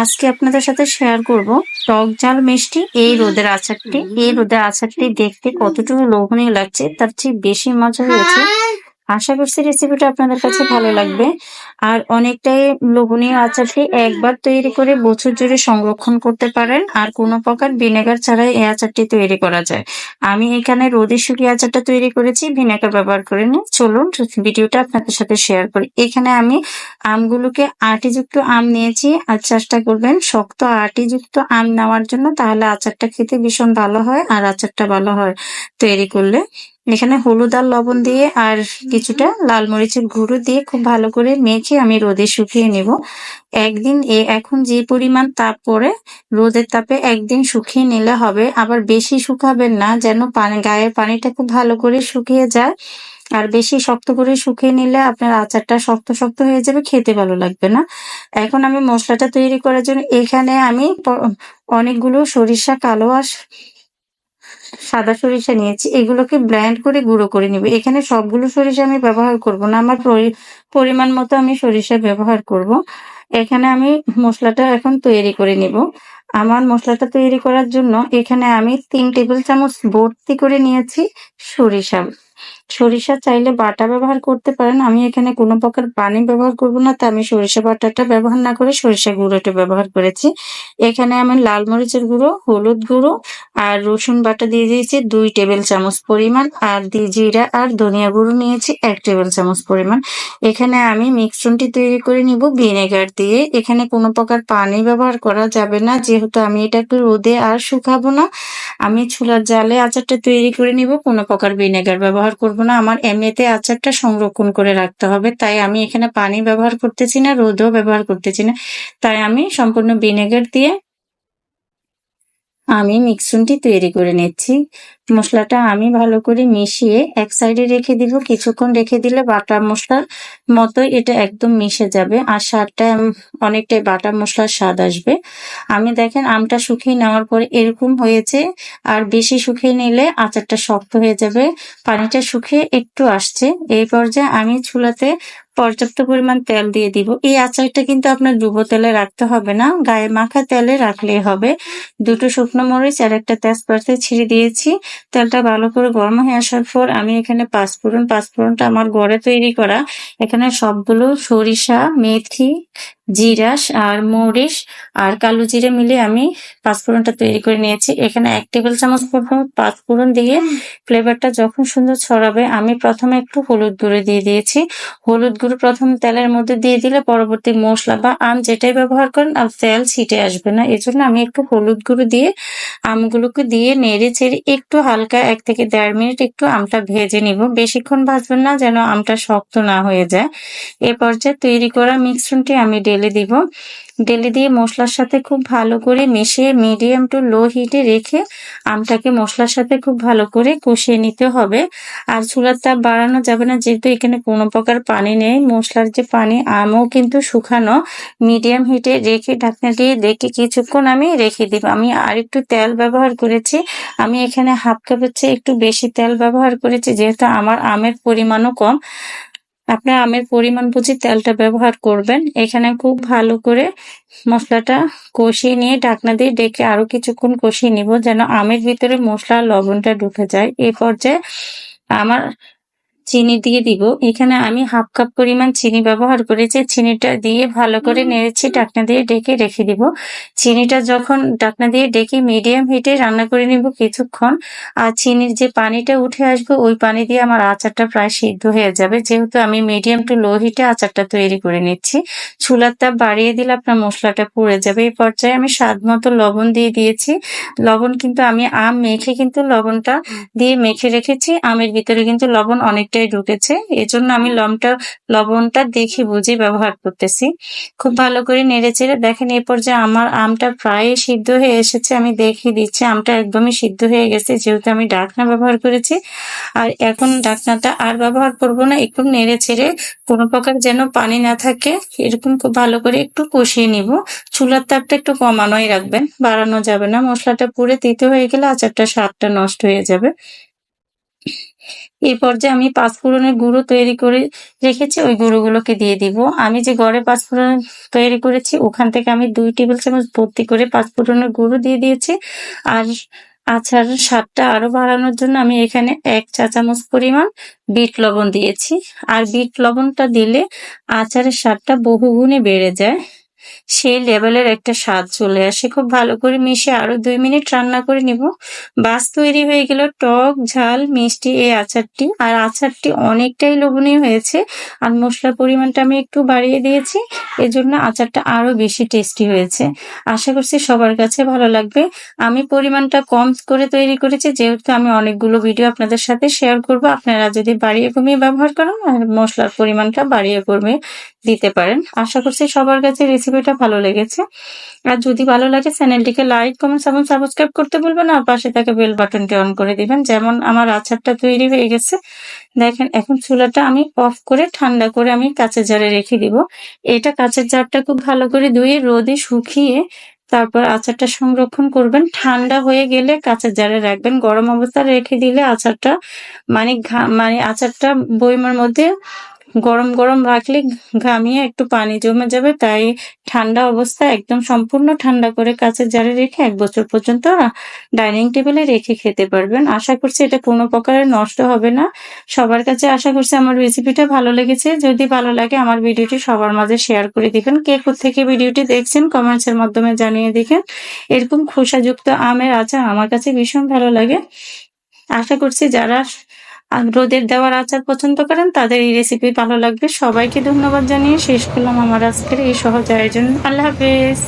আজকে আপনাদের সাথে শেয়ার করব। টক জাল মিষ্টি এই রোদের আচারটি এই রোদের আচারটি দেখতে কতটুকু লোভনীয় লাগছে তার চেয়ে বেশি মজা হয়েছে আশা করছি রেসিপিটা আপনাদের কাছে ভালো লাগবে। আর অনেকটাই লোভনীয় আচারটি একবার তৈরি করে বছর জুড়ে সংরক্ষণ করতে পারেন। আর কোনো প্রকার ভিনেগার ছাড়াই এই আচারটি তৈরি করা যায়। আমি এখানে রোদে শুকিয়ে আচারটা তৈরি করেছি ভিনেগার ব্যবহার করে নিই। চলুন ভিডিওটা আপনাদের সাথে শেয়ার করি। এখানে আমি আমগুলোকে আটিযুক্ত আম নিয়েছি। আর চেষ্টা করবেন শক্ত আটিযুক্ত আম নেওয়ার জন্য তাহলে আচারটা খেতে ভীষণ ভালো হয় আর আচারটা ভালো হয় তৈরি করলে। এখানে হলুদ আর লবণ দিয়ে আর কিছুটা লাল মরিচের গুঁড়ো দিয়ে খুব ভালো করে মেখে আমি রোদে শুকিয়ে নেব। একদিন এ এখন যে পরিমাণ তাপ পড়ে, রোদের তাপে একদিন শুকিয়ে নিলে হবে। আবার বেশি শুকাবেন না, যেন পানি, গায়ের পানিটা খুব ভালো করে শুকিয়ে যায়। আর বেশি শক্ত করে শুকিয়ে নিলে আপনার আচারটা শক্ত শক্ত হয়ে যাবে, খেতে ভালো লাগবে না। এখন আমি মশলাটা তৈরি করার জন্য এখানে আমি অনেকগুলো সরিষা কালো আর সাদা সরিষা নিয়েছি, এগুলোকে ব্ল্যান্ড করে গুঁড়ো করে নিব। এখানে সবগুলো সরিষা আমি ব্যবহার করব না, আমার পরিমাণ মতো আমি সরিষা ব্যবহার করব। এখানে আমি মশলাটা এখন তৈরি করে নিব। আমার মশলাটা তৈরি করার জন্য এখানে আমি তিন টেবিল চামচ ভর্তি করে নিয়েছি সরিষা। সরিষা চাইলে বাটা ব্যবহার করতে পারেন। আমি এখানে কোনো প্রকার পানি ব্যবহার করব না তা আমি সরিষা বাটাটা ব্যবহার না করে সরিষা গুঁড়োটা ব্যবহার করেছি। এখানে আমি লাল মরিচের গুঁড়ো, হলুদ গুঁড়ো আর রসুন বাটা দিয়ে দিয়েছি দুই টেবিল চামচ পরিমাণ আর দিয়ে জিরা আর ধনিয়া গুঁড়ো নিয়েছি এক টেবিল চামচ পরিমাণ। এখানে আমি মিক্সনটি তৈরি করে নিব ভিনেগার দিয়ে। এখানে কোনো প্রকার পানি ব্যবহার করা যাবে না, যেহেতু আমি এটাকে রোদে আর শুকাবো না। আমি চুলার জালে আচারটা তৈরি করে নিব, কোনো প্রকার ভিনেগার ব্যবহার করব না আমার এমনিতে আচারটা সংরক্ষণ করে রাখতে হবে। তাই আমি এখানে পানি ব্যবহার করতেছি না, রোদও ব্যবহার করতেছি না। তাই আমি সম্পূর্ণ ভিনেগার দিয়ে আমি মিক্সনটি তৈরি করে নিচ্ছি। মশলাটা আমি ভালো করে মিশিয়ে এক সাইডে রেখে দিব। কিছুক্ষণ রেখে দিলে বাটা মশলার মতো এটা একদম মিশে যাবে আর স্বাদটা অনেকটাই বাটা মশলার স্বাদ আসবে। আমি দেখেন আমটা শুকিয়ে নেওয়ার পরে এরকম হয়েছে আর বেশি শুকিয়ে নিলে আচারটা শক্ত হয়ে যাবে। পানিটা শুকিয়ে একটু আসছে। এই পর্যায়ে আমি চুলাতে পর্যাপ্ত পরিমাণ তেল দিয়ে দিব। এই আচারটা কিন্তু আপনার ডুবো তেলে রাখতে হবে না, গায়ে মাখা তেলে রাখলেই হবে। দুটো শুকনো মরিচ আর একটা তেজপাতা ছিঁড়ে দিয়েছি। তেলটা ভালো করে গরম হয়ে আসার পর আমি এখানে পাঁচফোড়ন, পাঁচফোড়নটা আমার ঘরে তৈরি করা। এখানে সবগুলো সরিষা, মেথি জিরাস আর মরিচ আর কালো জিরে মিলে আমি পাঁচফোড়নটা তৈরি করে নিয়েছি। এখানে এক টেবিল চামচ পরিমাণ পাঁচফোড়ন দিয়ে ফ্লেভারটা যখন সুন্দর ছড়াবে, আমি প্রথমে একটু হলুদ গুঁড়ো দিয়ে দিয়েছি। হলুদ গুঁড়ো প্রথম তেলের মধ্যে দিয়ে দিলে পরবর্তী মশলা বা আম যেটাই ব্যবহার করেন, আর তেল ছিটে আসবে না। এজন্য আমি একটু হলুদ গুঁড়ো দিয়ে আমগুলোকে দিয়ে নেড়ে চেড়ে একটু হালকা এক থেকে দেড় মিনিট একটু আমটা ভেজে নিব। বেশিক্ষণ ভাজবেন না যেন আমটা শক্ত না হয়ে যায়। এ পর্যায়ে তৈরি করা মিশ্রণটি আমি ঢেলে দিব। ঢেলে দিয়ে মশলার সাথে খুব ভালো করে মিশিয়ে মিডিয়াম টু লো হিটে রেখে আমটাকে মশলার সাথে খুব ভালো করে কষিয়ে নিতে হবে। আর চুলার তাপ বাড়ানো যাবে না, যেহেতু এখানে কোনো প্রকার পানি নেই। মশলার যে পানি, আমও কিন্তু শুকানো। মিডিয়াম হিটে রেখে ঢাকনা দিয়ে রেখে কিছুক্ষণ আমি রেখে দিব। আমি আর একটু তেল ব্যবহার করেছি। আমি এখানে হাফ কাপের চেয়ে একটু বেশি তেল ব্যবহার করেছি, যেহেতু আমার আমের পরিমাণও কম। আপনার আমের পরিমাণ বুঝি তেলটা ব্যবহার করবেন। এখানে খুব ভালো করে মশলাটা কষিয়ে নিয়ে ঢাকনা দিয়ে ডেকে আরও কিছুক্ষণ কষিয়ে নিব যেন আমের ভিতরে মশলা লবণটা ঢুকে যায়। এই পর্যায়ে আমার চিনি দিয়ে দিব। এখানে আমি হাফ কাপ পরিমাণ চিনি ব্যবহার করেছি। চিনিটা দিয়ে ভালো করে নেড়েছি ডাকনা দিয়ে ডেকে রেখে দিব। চিনিটা যখন ডাকনা দিয়ে ডেকে মিডিয়াম হিটে রান্না করে নিব কিছুক্ষণ আর চিনির যে পানিটা উঠে আসবে ওই পানি দিয়ে আমার আচারটা প্রায় সিদ্ধ হয়ে যাবে। যেহেতু আমি মিডিয়াম টু লো হিটে আচারটা তৈরি করে নিচ্ছি চুলার তাপ বাড়িয়ে দিলে আপনার মশলাটা পুড়ে যাবে। এই পর্যায়ে আমি স্বাদ মতো লবণ দিয়ে দিয়েছি। লবণ কিন্তু আমি আম মেখে কিন্তু লবণটা দিয়ে মেখে রেখেছি। আমের ভিতরে কিন্তু লবণ অনেকটা অনেকটাই ঢুকেছে। এজন্য আমি লমটা, লবণটা দেখে বুঝে ব্যবহার করতেছি। খুব ভালো করে নেড়ে চেড়ে দেখেন এই পর্যায়ে আমার আমটা প্রায় সিদ্ধ হয়ে এসেছে। আমি দেখিয়ে দিচ্ছি আমটা একদমই সিদ্ধ হয়ে গেছে, যেহেতু আমি ডাকনা ব্যবহার করেছি। আর এখন ডাকনাটা আর ব্যবহার করব না, একটু নেড়ে ছেড়ে কোনো প্রকার যেন পানি না থাকে, এরকম খুব ভালো করে একটু কষিয়ে নিব। চুলার তাপটা একটু কমানোই রাখবেন, বাড়ানো যাবে না। মশলাটা পুড়ে তিতে হয়ে গেলে আচারটা স্বাদটা নষ্ট হয়ে যাবে। এই পর্যায়ে আমি পাঁচফোড়নের গুঁড়ো তৈরি করে রেখেছি, ওই গুঁড়োগুলোকে দিয়ে দিব। আমি যে ঘরে পাঁচফোড়ন তৈরি করেছি, ওখান থেকে আমি দুই টেবিল চামচ ভর্তি করে পাঁচফোড়নের গুঁড়ো দিয়ে দিয়েছি। আর আচার স্বাদটা আরও বাড়ানোর জন্য আমি এখানে এক চা চামচ পরিমাণ বিট লবণ দিয়েছি। আর বিট লবণটা দিলে আচারের স্বাদটা বহুগুণে বেড়ে যায়। সেই লেভেলের একটা স্বাদ চলে আসে। খুব ভালো করে মিশে আরও দুই মিনিট রান্না করে নিব। বাস তৈরি হয়ে গেল টক, ঝাল, মিষ্টি এই আচারটি। আর আচারটি অনেকটাই লোভনীয় হয়েছে। আর মশলার পরিমাণটা আমি একটু বাড়িয়ে দিয়েছি। এজন্য আচারটা আরও বেশি টেস্টি হয়েছে। আশা করছি সবার কাছে ভালো লাগবে। আমি পরিমাণটা কম করে তৈরি করেছি। যেহেতু আমি অনেকগুলো ভিডিও আপনাদের সাথে শেয়ার করব, আপনারা যদি বাড়িয়ে কমিয়ে ব্যবহার করেন আর মশলার পরিমাণটা বাড়িয়ে কমিয়ে দিতে পারেন। আশা করছি সবার কাছে রেসিপিটা ভালো লেগেছে। আর যদি ভালো লাগে, চ্যানেলটিকে লাইক কমেন্টস এবং সাবস্ক্রাইব করতে বলবেন আর পাশে থাকা বেল বাটনটি অন করে দিবেন। যেমন আমার আচারটা তৈরি হয়ে গেছে। দেখেন, এখন চুলাটা আমি অফ করে ঠান্ডা করে আমি কাঁচের জারে রেখে দিব। এটা কাঁচের জারটা খুব ভালো করে ধুয়ে, রোদে শুকিয়ে তারপর আচারটা সংরক্ষণ করবেন। ঠান্ডা হয়ে গেলে কাঁচের জারে রাখবেন। গরম অবস্থায় রেখে দিলে আচারটা মানে মানে আচারটা বইমের মধ্যে গরম গরম রাখলে ঘামিয়ে একটু পানি জমে যাবে, তাই ঠান্ডা অবস্থায় একদম সম্পূর্ণ ঠান্ডা করে কাঁচের জারে রেখে এক বছর পর্যন্ত ডাইনিং টেবিলে রেখে খেতে পারবেন। আশা করছি এটা কোনো প্রকারের নষ্ট হবে না। সবার কাছে আশা করছি আমার রেসিপিটা ভালো লেগেছে। যদি ভালো লাগে আমার ভিডিওটি সবার মাঝে শেয়ার করে দিবেন। কে থেকে ভিডিওটি দেখছেন কমেন্টস এর মাধ্যমে জানিয়ে দিবেন। এরকম খোসাযুক্ত আমের আচার আমার কাছে ভীষণ ভালো লাগে। আশা করছি যারা রোদের দেওয়ার আচার পছন্দ করেন, তাদের এই রেসিপি ভালো লাগবে। সবাইকে ধন্যবাদ জানিয়ে শেষ করলাম আমার আজকের এই সহজ আয়োজন। আল্লাহ হাফেজ।